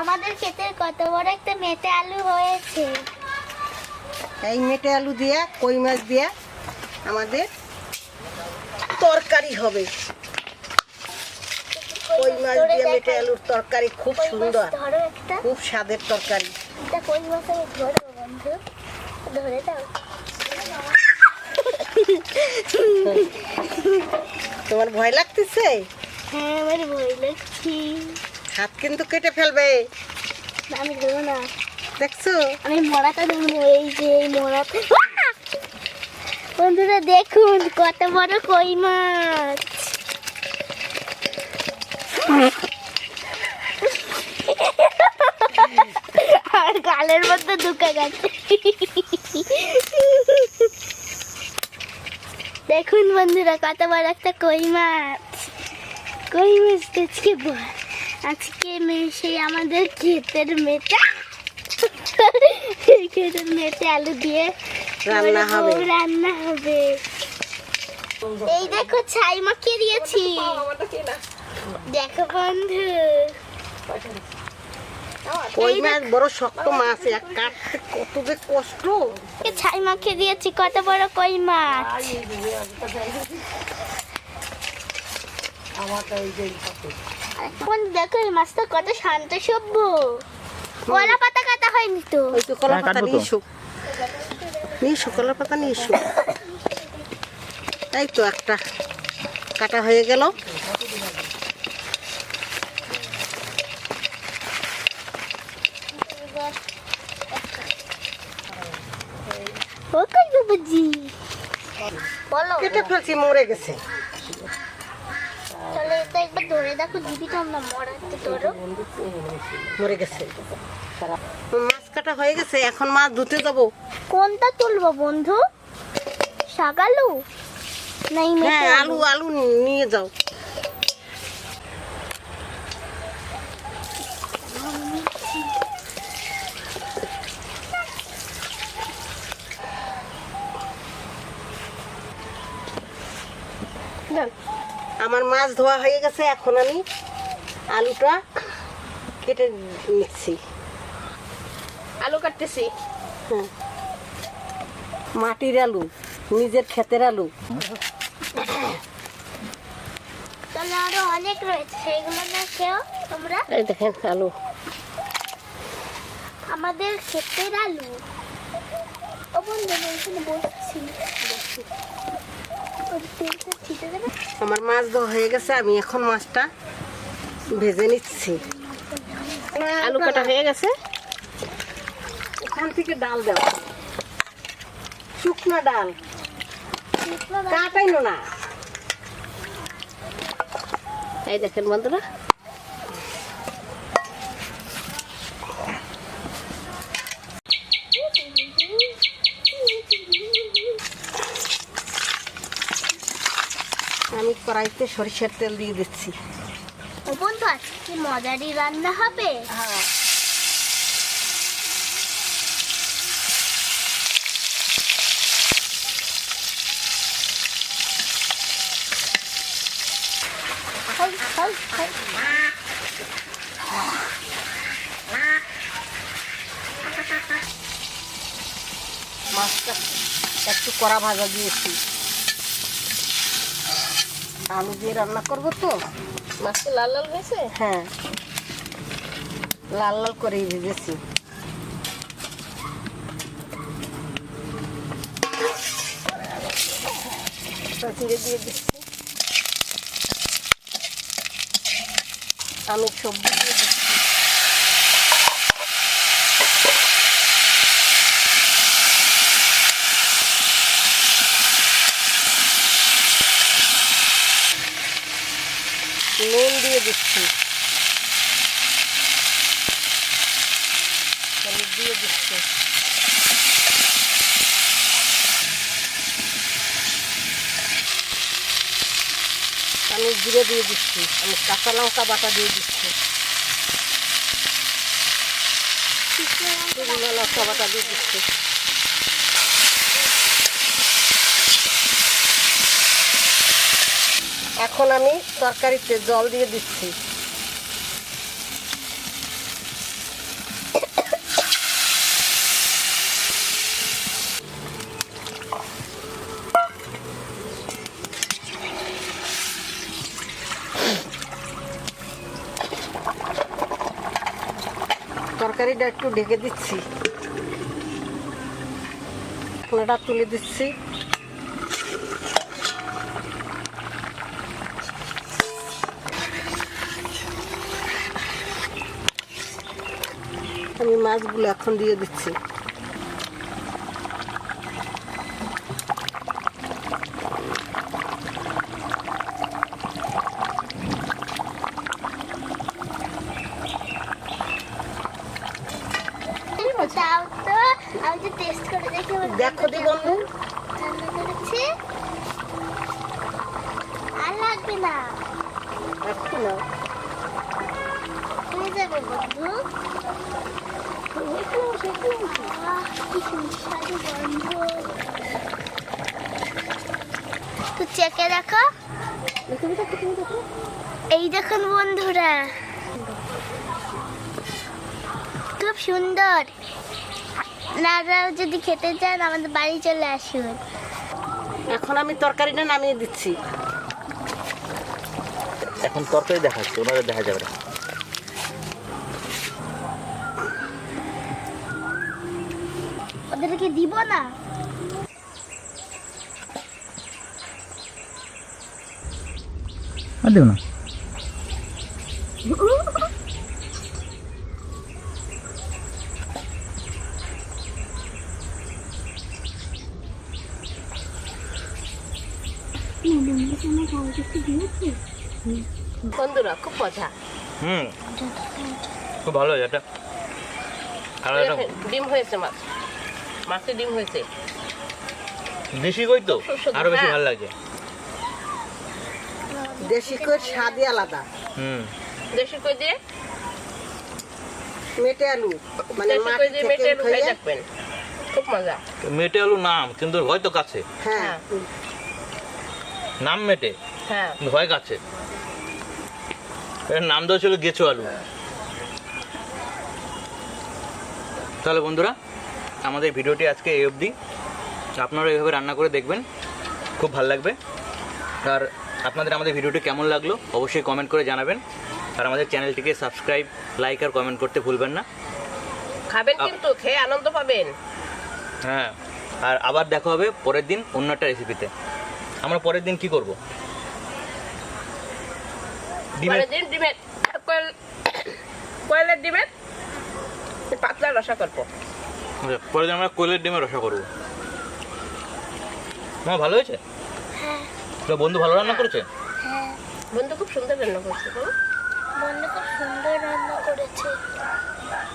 আমাদের ক্ষেতে কত বড় একটা মেটে আলু হয়েছে। এই মেটে আলু দিয়ে কই মাছ দিয়ে আমাদের তরকারি হবে। কই মাছ দিয়ে মেটে। আলুর তরকারি খুব সুন্দর খুব স্বাদের তরকারি। একটা কই মাছ আমি বন্ধু? ধরে দাও। তোমার ভয় লাগতেছে? হ্যাঁ আমার ভয় লাগছি। হাত কিন্তু কেটে ফেলবে। আমি ধরবো না। দেখছ? আমি মরাটা ধরবো এই যে এই মরাটা বন্ধুরা দেখুন কত বড় কই মাছ। আর গালের মধ্যে ঢুকে গেছে। দেখুন বন্ধুরা কত বড় একটা কই মাছ। কই মাছ আজকে ব- আজকে সেই আমাদের ক্ষেতের মেটা। ক্ষেতের মেটে আলু দিয়ে রান্না হবে। রান্না হবে। এই দেখো ছাই মাখিয়ে দিয়েছি। দেখো বন্ধু। কই মাছ বড় শক্ত মাছ এক কাটতে কত যে কষ্ট। এই ছাই মাখিয়ে দিয়েছি কত বড় কই মাছ। বন্ধু দেখো এই মাছটা কত শান্ত সভ্য। কলা পাতা কাটা হয়নি তো? ওই তো কলা হ্যাঁ, পাতা নিয়ে। এসো নিয়ে এসো কলা পাতা নিয়ে এসো এই তো একটা কাটা হয়ে গেল। ও কই বাবুজি বলো। কেটে ফেলছি মরে গেছে। ধরে দেখো জীবিত আমরা মরাতে ধরো। মরে গেছে। মাছ কাটা হয়ে গেছে এখন মাছ ধুতে যাব। কোনটা তুলবো বন্ধু? শাকালু নাই হ্যাঁ আলু আলু নিয়ে যাও। আমার মাছ ধোয়া হয়ে গেছে এখন আমি আলুটা কেটে নিচ্ছি। আলু কাটতেছি। হ্যাঁ। মাটির আলু নিজের ক্ষেতের আলু। তাহলে আরও অনেক রয়েছে সেইগুলো না খেও তোমরা। এই দেখেন আলু। আমাদের ক্ষেতের আলু। ও বন্ধু আমি এখানে আমার মাছ ধোয়া হয়ে গেছে আমি এখন মাছটা ভেজে নিচ্ছি। আলু কাটা হয়ে গেছে। ওখান থেকে ডাল দেওয়া। শুকনো ডাল। কাটাইলো না। এই দেখেন বন্ধুরা আমি কড়াইতে সরিষার তেল দিয়ে দিচ্ছি ও বন্ধু আজকে কি মজারই রান্না হবে। মাছটা একটু কড়া ভাজা দিয়েছি আলু দিয়ে রান্না করব তো। মাছটা লাল লাল হয়েছে? হ্যাঁ। লাল লাল করেই ভেজেছি। দিয়ে দিচ্ছি। আমি সবজি দিয়ে দিচ্ছি নুন দিয়ে দিচ্ছি। দিয়ে দিচ্ছি। আমি জিরে দিয়ে দিচ্ছি। আমি কাঁচা লঙ্কা বাটা দিয়ে দিচ্ছি। লঙ্কা বাটা দিয়ে দিচ্ছি। এখন আমি তরকারিতে জল দিয়ে দিচ্ছি। তরকারিটা একটু ঢেকে দিচ্ছি। খোলাটা তুলে দিচ্ছি। আমি মাছগুলো এখন দিয়ে দিচ্ছি। দেখি দি বন্ধু আর লাগবে না। একটু না। বন্ধু। চেকে দেখো। এই দেখুন বন্ধুরা। খুব সুন্দর। আপনারাও যদি খেতে চান আমাদের বাড়ি চলে আসুন। এখন আমি তরকারিটা নামিয়ে দিচ্ছি। এখন তরকারি দেখাচ্ছে ওনারা দেখা যাবে না। ওদেরকে দিব না। আর দেব না। বন্ধুরা খুব মজা। হুম। খুব ভালো এটা। ডিম হয়েছে মাছ মাছে ডিম হয়েছে। দেশি কই তো? আরও বেশি হ্যাঁ। ভালো লাগছে দেশি করে স্বাদই আলাদা। হুম। দেশি কই দিয়ে? মেটে আলু মানে দেশি কই দিয়ে মেটে আলু খাই দেখবেন খুব মজা। মেটে আলু নাম কিন্তু হয়তো কাছে। হ্যাঁ। নাম মেটে। হ্যাঁ। হয় কাছে। এর নাম দেওয়া ছিল গেছো আলু। তাহলে বন্ধুরা আমাদের ভিডিওটি আজকে এই অবধি। আপনারা এইভাবে রান্না করে দেখবেন খুব ভালো লাগবে। আর আপনাদের আমাদের ভিডিওটি কেমন লাগল অবশ্যই কমেন্ট করে জানাবেন। আর আমাদের চ্যানেলটিকে সাবস্ক্রাইব লাইক আর কমেন্ট করতে ভুলবেন না। খাবেন কিন্তু খেয়ে আনন্দ পাবেন। হ্যাঁ আর আবার দেখা হবে পরের দিন অন্য একটা রেসিপিতে আমরা পরের দিন কি করব? ডিমের দিন ডিমের কোয়েল কোয়েলের ডিমের? পাতলা রসা করব। আচ্ছা, পরের দিন আমরা কোয়েলের ডিমের রসা করব। মা ভালো হয়েছে? হ্যাঁ। তো বন্ধু ভালো রান্না করেছে? হ্যাঁ। বন্ধু খুব সুন্দর রান্না করছে বন্ধু খুব সুন্দর রান্না করেছে।